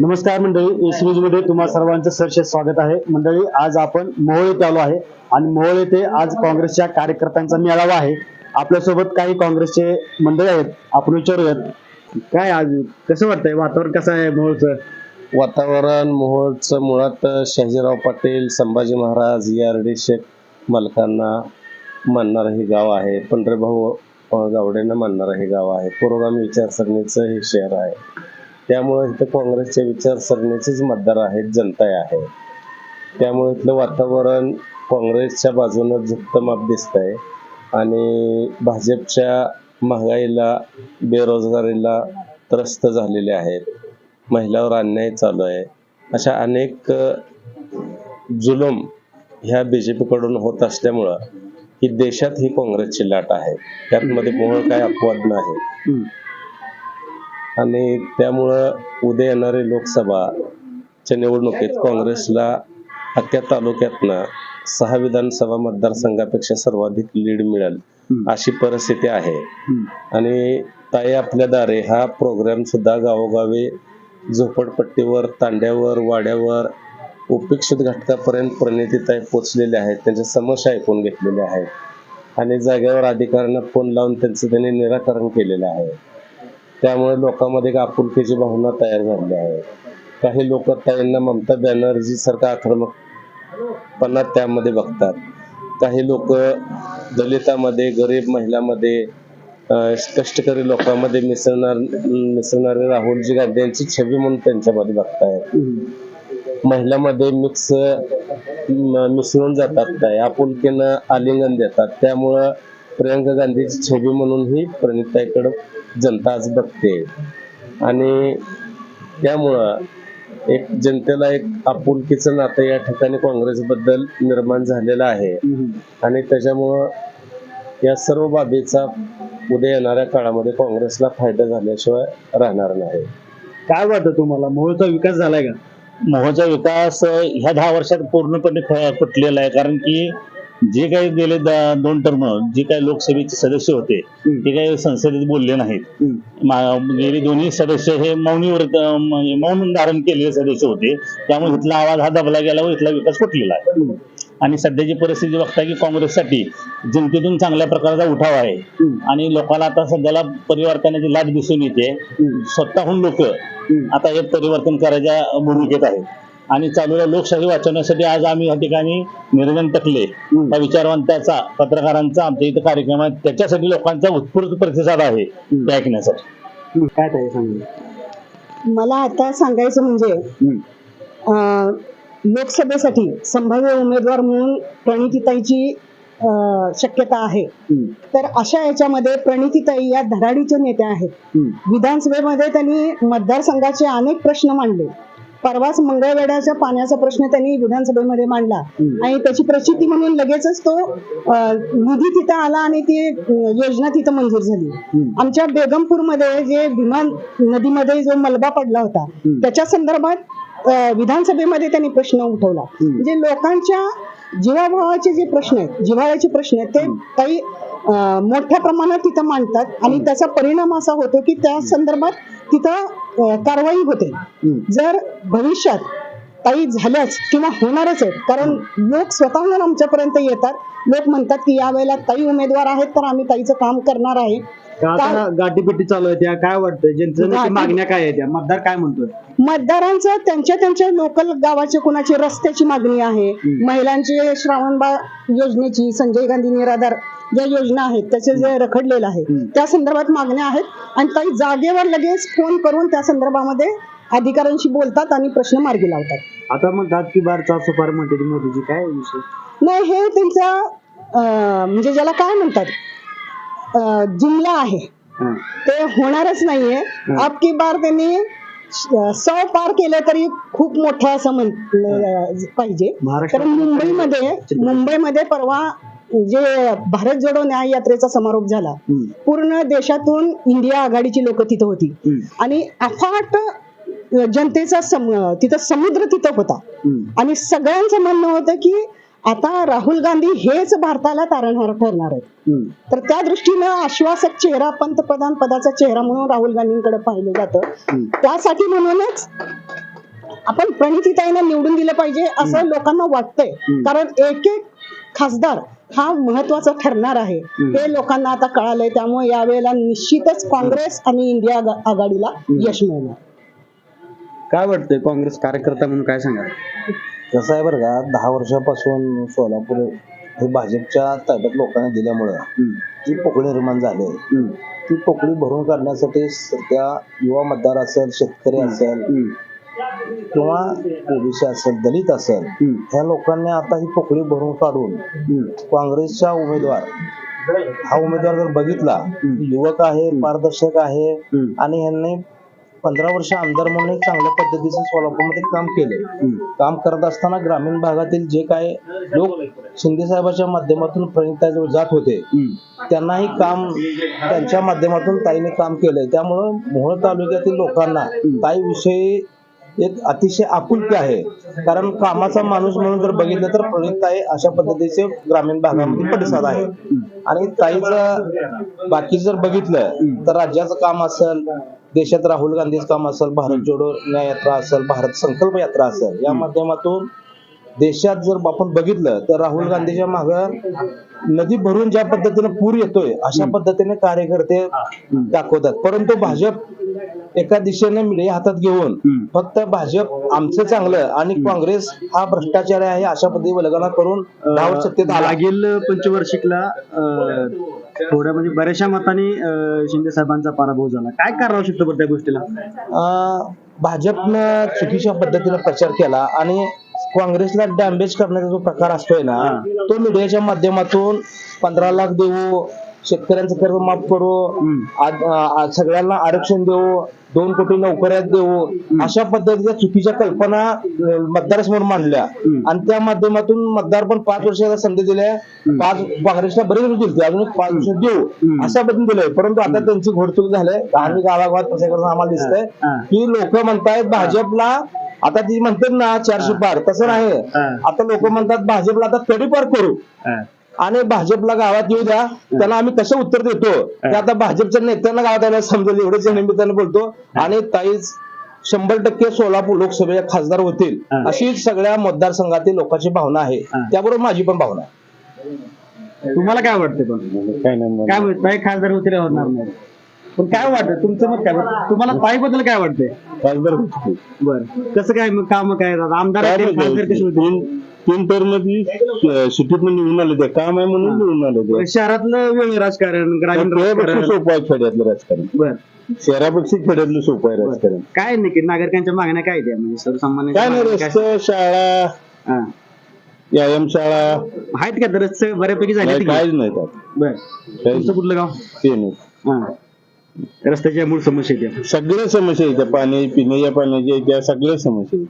नमस्कार मंडळी एस न्यूजमध्ये तुम्हा सर्वांचं सरसे स्वागत आहे. मंडळी आज आपण मोहोळ येथे आलो आहे आणि मोहोळ येथे आज काँग्रेसच्या कार्यकर्त्यांचा मेळावा आहे. आपल्यासोबत काही काँग्रेसचे मंडळी आहेत. आपण विचारूयात काय आज कसं वाटतंय? वातावरण कसं आहे मोहोळचं? वातावरण मोहोळचं मुळात शहाजीराव पाटील संभाजी महाराज या रडीशेख मालकांना मानणारं हे गाव आहे. पंढरभाऊ गावडेंना मानणारं हे गाव आहे. पुरोगामी विचारसरणीचं हे शहर आहे. त्यामुळे इथं काँग्रेसच्या विचारसरणीचेच मतदार आहेत जनता आहे. त्यामुळे इथलं वातावरण काँग्रेसच्या बाजूनं झुकतं माप दिसत आहे आणि भाजपच्या महागाईला बेरोजगारीला त्रस्त झालेले आहेत. महिलावर अन्याय चालू आहे. अशा अनेक जुलम ह्या ह्या जे पीकडून होत असल्यामुळं ही देशात ही काँग्रेसची लाट आहे. त्यातमध्ये मोहळ काय अपवाद नाही. आणि त्यामुळं उद्या येणारी लोकसभाच्या निवडणुकीत काँग्रेसला अख्ख्या तालुक्यातनं सहा विधानसभा मतदारसंघापेक्षा सर्वाधिक लीड मिळेल. अशी परिस्थिती आहे. आणि ताई आपल्या दारे हा प्रोग्राम सुद्धा गावोगावी झोपडपट्टीवर तांड्यावर वाड्यावर उपेक्षित घटकापर्यंत प्रणितीताई पोचलेले आहेत त्यांच्या समस्या ऐकून घेतलेल्या आहेत आणि जागेवर अधिकाऱ्यांना फोन लावून त्यांचं त्यांनी निराकरण केलेलं आहे त्यामुळे लोकांमध्ये एक आपुलकीची भावना तयार झाली आहे. काही लोक ताईंना ममता बॅनर्जी सारखा आक्रमकपणा त्यामध्ये बघतात. काही लोक दलितामध्ये गरीब महिलामध्ये कष्टकरी लोकांमध्ये मिसळणार मिसळणारे राहुलजी गांधी यांची छबी म्हणून त्यांच्यामध्ये बघतायत. महिलामध्ये मिक्स मिसळून जातात काय आपुलकीनं आलिंगन देतात. त्यामुळं प्रियंका गांधीची छबी म्हणून ही प्रणिताईकडं जनता आज बघते. आणि त्यामुळं एक जनतेला एक आपुलकीचं नातं या ठिकाणी काँग्रेसबद्दल निर्माण झालेलं आहे. आणि त्याच्यामुळं या सर्व बाबीचा उद्या येणाऱ्या काळामध्ये काँग्रेसला फायदा झाल्याशिवाय राहणार नाही. काय वाटतं तुम्हाला? मोहोळचा विकास झालाय का? मोहोचा विकास ह्या दहा वर्षात पूर्णपणे फुटलेला आहे. कारण की जे काही गेले द- दोन टर्म जे काही लोकसभेचे सदस्य होते. ते काही संसदेत बोलले नाहीत गेले दोन्ही सदस्य हे मौनी व्रत म्हणजे मौन धारण केलेले सदस्य होते त्यामुळे इथला आवाज हा दबला गेला व इथला विकास फुटलेला आहे. आणि सध्याची परिस्थिती बघता की काँग्रेससाठी जनतेतून चांगल्या प्रकारचा उठाव आहे. आणि लोकांना आता सध्याला परिवर्तनाची लाट दिसून येते. स्वतःहून लोक. आता हे परिवर्तन करायच्या भूमिकेत आहेत आणि चालूला लोकशाही वाचवण्यासाठी आज आम्ही या ठिकाणी निरंजन टकले हम्म. या विचारवंताचा पत्रकारांचा आमच्या इथं कार्यक्रम आहे त्याच्यासाठी लोकांचा उत्स्फूर्त प्रतिसाद आहे ते ऐकण्यासाठी. काय मला आता सांगायचं म्हणजे लोकसभेसाठी संभाव्य उमेदवार म्हणून प्रणितीताईची अं, शक्यता आहे. तर अशा याच्यामध्ये प्रणितीताई या धडाडीच्या नेत्या आहेत. विधानसभेमध्ये त्यांनी मतदारसंघाचे अनेक प्रश्न मांडले. परवाच मंगळवेढ्याच्या पाण्याचा प्रश्न त्यांनी विधानसभेमध्ये मांडला. आणि त्याची प्रचिती म्हणून लगेचच तो निधी तिथं आला आणि ती योजना तिथं मंजूर झाली. आमच्या बेगमपूरमध्ये जे भीमा नदीमध्ये जो मलबा पडला होता. त्याच्या संदर्भात विधानसभेमध्ये त्यांनी प्रश्न उठवला. म्हणजे लोकांच्या जीवाभावाचे जे प्रश्न आहेत जिव्हाळ्याचे प्रश्न आहेत ते काही मोठ्या प्रमाणात तिथं मांडतात आणि त्याचा परिणाम असा होतो की त्या संदर्भात तिथं कारवाई होते. जर भविष्यात काही झाल्याच किंवा होणारच आहेत. कारण लोक स्वतःहून आमच्यापर्यंत येतात. लोक म्हणतात की यावेळेला ताई उमेदवार आहेत तर आम्ही ताईचं काम करणार आहे. गाठीपिटी चालू आहे त्या? काय वाटतं जनतेच्या मागण्या काय आहेत त्या मतदार काय म्हणतोय? मतदारांचं त्यांच्या त्यांच्या लोकल गावाच्या कुणाची रस्त्याची मागणी आहे. महिलांची श्रावणबाळ योजनेची संजय गांधी निराधार ज्या योजना आहेत त्याचे जे रखडलेलं आहे. त्या संदर्भात मागण्या आहेत. आणि काही जागेवर लगेच फोन करून त्या संदर्भामध्ये अधिकाऱ्यांशी बोलतात आणि प्रश्न मार्गी लावतात. आता म्हणतात की बार चारशे पार म्हणते मोदीजी काय विषय? नाही हे त्यांचा अं, म्हणजे ज्याला काय म्हणतात अं, जुमला आहे. हा. ते होणारच नाहीये. आपकी बार त्यांनी सौ पार केलं तरी खूप मोठं असं म्हटलं पाहिजे. कारण मुंबईमध्ये मुंबईमध्ये परवा जे भारत जोडो न्याय यात्रेचा समारोप झाला हम्म. पूर्ण देशातून इंडिया आघाडीची लोक तिथं होती. हम्म. आणि अफाट जनतेचा सम तिथं समुद्र तिथं होता. आणि सगळ्यांचं म्हणणं होतं की आता राहुल गांधी हेच भारताला तारणहार ठरणार आहेत. तर त्या दृष्टीनं आश्वासक चेहरा पंतप्रधान पदाचा चेहरा म्हणून राहुल गांधींकडे पाहिलं जातं. त्यासाठी म्हणूनच आपण प्रणितीताईंना निवडून दिलं पाहिजे असं लोकांना वाटतंय. कारण एक एक खासदार हा महत्त्वाचा ठरणार आहे. हे लोकांना आता कळालंय. त्यामुळे यावेळेला निश्चितच काँग्रेस आणि इंडिया आघा- आघाडीला यश मिळणार. काय वाटतंय काँग्रेस कार्यकर्ता म्हणून काय सांगा कसं आहे बरं का दहा वर्षापासून सोलापूर हे भाजपच्या ताब्यात लोकांना दिल्यामुळं जी पोकळी निर्माण झाली ती पोकळी भरून काढण्यासाठी सध्या युवा मतदार असेल शेतकरी असेल किंवा ओबीसी असेल दलित असेल ह्या लोकांनी आता ही पोकळी भरून काढून काँग्रेसच्या उमेदवार हा उमेदवार जर बघितला युवक आहे पारदर्शक आहे आणि ह्यांनी पंधरा वर्ष आमदार म्हणून एक चांगल्या पद्धतीचं सोलापूरमध्ये काम केले काम करत असताना ग्रामीण भागातील जे काय लोक शिंदे साहेबाच्या माध्यमातून प्रणिता जात होते त्यांनाही काम त्यांच्या माध्यमातून ताईने काम केलंय. त्यामुळं मोहोळ तालुक्यातील लोकांना ताईविषयी एक अतिशय आपुलकी आहे. कारण कामाचा माणूस म्हणून जर बघितलं तर प्रणिताई अशा पद्धतीचे ग्रामीण भागामध्ये प्रतिसाद आहे. आणि ताईचं बाकी जर बघितलं तर राज्याचं काम असेल देशात राहुल गांधीचं काम असेल भारत जोडो न्याय यात्रा असेल भारत संकल्प यात्रा असेल या माध्यमातून देशात जर आपण बघितलं तर राहुल गांधीच्या माग नदी भरून ज्या पद्धतीने पूर येतोय अशा पद्धतीने कार्यकर्ते दाखवतात. परंतु भाजप एका दिशेने मीडिया हातात घेऊन फक्त भाजप आमचं चांगलं आणि काँग्रेस हा भ्रष्टाचार आहे अशा पद्धती वल्गना करून वर्ष सत्तेत आला. मागील पंचवार्षिकला थोड्या म्हणजे बऱ्याचशा मतांनी शिंदे साहेबांचा पराभव झाला. काय कारण शकतं त्या गोष्टीला? भाजपनं चुकीच्या पद्धतीने प्रचार केला आणि काँग्रेसला डॅमेज करण्याचा जो प्रकार असतोय ना तो मीडियाच्या माध्यमातून पंधरा लाख देऊ शेतकऱ्यांचं कर्ज माफ करू आज- सगळ्यांना आरक्षण देऊ दोन कोटी नोकऱ्या देऊ अशा पद्धतीच्या चुकीच्या कल्पना अं, मतदारासमोर मांडल्या. आणि त्या माध्यमातून मतदार पण पाच वर्षाला संधी दिल्या. पाच काँग्रेसला बरेच वर्ष दिली अजून एक पाच वर्ष देऊ अशा पद्धतीने दिलंय. परंतु आता त्यांची घोडचूक झालंय आम्ही गावागावात प्रचार करताना आम्हाला दिसतंय की लोक म्हणतायत भाजपला आता ती म्हणतात ना चारशे पार. तसं नाही. आता लोक म्हणतात भाजपला आता तडीपार करू. आणि भाजपला गावात येऊ द्या. त्यांना आम्ही कसं उत्तर देतो. ते आता भाजपच्या नेत्यांना गावात यायला समजेल एवढेच निमित्ताने बोलतो. आणि ताईच शंभर टक्के सोलापूर लोकसभेचे खासदार होतील. अशी सगळ्या मतदारसंघातील लोकांची भावना आहे. त्याबरोबर माझी पण भावना आहे. तुम्हाला काय वाटतं पण? काय नाही काय वाटतं ताई खासदार होतील या होणार नाही. पण काय वाटतं? तुमचं मत काय? वाटतं? तुम्हाला ताईबद्दल काय वाटतंय? खासदार बर. कसं काय मग काम काय आमदार खासदार कसे होतील तीन टर्म ती सिटीत निवडून आले ते काम आहे म्हणून निवडून आले शहरातलं वेगळं राजकारण ग्रामीण राजकारण. सोपं आहे खेड्यातलं राजकारण. बर. शहरापेक्षा खेड्यातलं सोपं आहे राजकारण. काय नक्की नागरिकांच्या मागण्या काय द्या म्हणजे सर्वसामान्य काय नाही रस्ते शाळा व्यायाम शाळा. आहेत का तर रस्ते? बऱ्यापैकी झाले नाही, काहीच नाही त्यात बर. तुमचं कुठलं गाव? ते नाही. हा. रस्त्याच्या मूळ समस्या आहेत या. सगळ्या समस्या आहेत त्या पाणी पिण्याच्या पाण्याच्या त्या सगळ्या समस्या.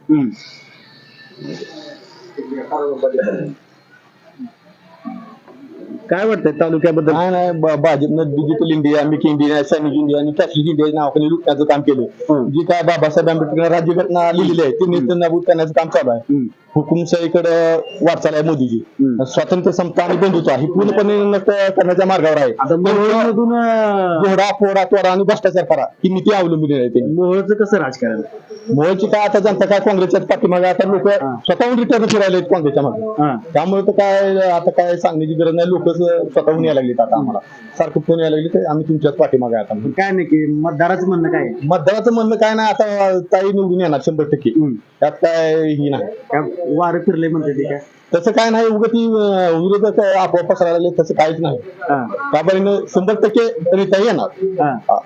काय वाटतंय तालुक्याबद्दल? काय नाही ब- भाजपनं डिजिटल इंडिया मेक इंडिया सैनिक इंडिया आणि फॅसिलिटी इंडिया नावाखाली लुटण्याचं काम केलं. जी काय बाबासाहेब आंबेडकर राज्यघटना लिहिलेली आहे ती नीती नाबूद करण्याचं काम चालू आहे. हम्म. हुकुमशाहीकडे वाटचाल आहे मोदीजी. हम्म. स्वातंत्र्य समता आणि बंधुत्व ही पूर्णपणे नष्ट करण्याच्या मार्गावर आहे. आता मोहोळमधून अं, घोडा फोडा तोडा आणि भ्रष्टाचार करा ही नीती अवलंबून आहे त्यांनी मोहोळचं कसं राजकारण? मोहची काय आता जनता काय काँग्रेसच्या पाठीमागे आता लोक स्वतःहून रिटर्न फिरायला काँग्रेसच्या मागे. हा. त्यामुळे तर काय आता काय सांगण्याची गरज नाही लोक स्वतःहून यायला लागलीत आता आम्हाला. सारखं फोन यायला लागले तर आम्ही तुमच्याच पाठीमागे आहे आता. काय नक्की मतदाराचं म्हणणं काय आहे? मतदाराचं म्हणणं काय नाही आता ताई निवडून येणार शंभर टक्के. हम्म. त्यात काय ही नाही. काय वारं फिरले म्हणते ते काय? तसं काय नाही उगं ती अं, विरोधक आपोआप पसरायला लागले तसं काहीच नाही. हा. शंभर टक्के तरी ताई येणार. हा. हा.